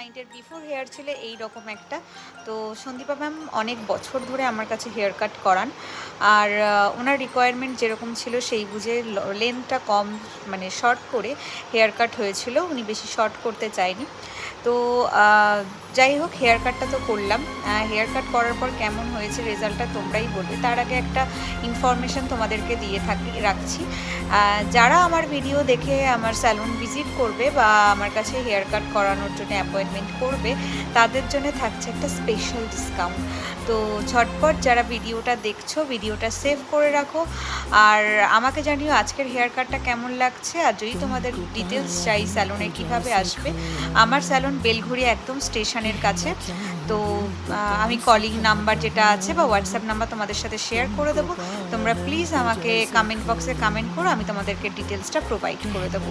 ক্লায়েন্টের before hair ছিল এই রকম একটা। তো সন্দীপা ম্যাম অনেক বছর ধরে আমার কাছে হেয়ার কাট করান। আর ওনার রিকোয়ারমেন্ট যেরকম ছিল সেই বুঝে লেন্থটা কম মানে শর্ট করে হেয়ার কাট হয়েছিল। উনি বেশি শর্ট করতে চায়নি। তো যাই হোক হেয়ার কাটটা তো করলাম। হেয়ার কাট করার পর কেমন হয়েছে রেজাল্টটা তোমরাই বলবে। তার আগে একটা ইনফরমেশন তোমাদেরকে দিয়ে থাকি, রাখছি। যারা আমার ভিডিও দেখে আমার স্যালুন ভিজিট করবে বা আমার কাছে হেয়ার কাট করানোর জন্য অ্যাপয়েন্টমেন্ট করবে, তাদের জন্য থাকছে একটা স্পেশাল ডিসকাউন্ট তো ঝটপট যারা ভিডিওটা দেখছ, ভিডিওটা সেভ করে রাখো। আর আমাকে জানিও আজকের হেয়ার কাটটা কেমন লাগছে, আর যদি তোমাদের ডিটেলস চাই স্যালুনে কীভাবে আসবে। আমার স্যালুন বেলঘুরি একদম স্টেশনের কাছে। তো আমি কলিং নাম্বার যেটা আছে বা হোয়াটসঅ্যাপ নাম্বার তোমাদের সাথে শেয়ার করে দেবো। তোমরা প্লিজ আমাকে কমেন্ট বক্সে কমেন্ট করো, আমি তোমাদেরকে ডিটেলসটা প্রোভাইড করে দেবো।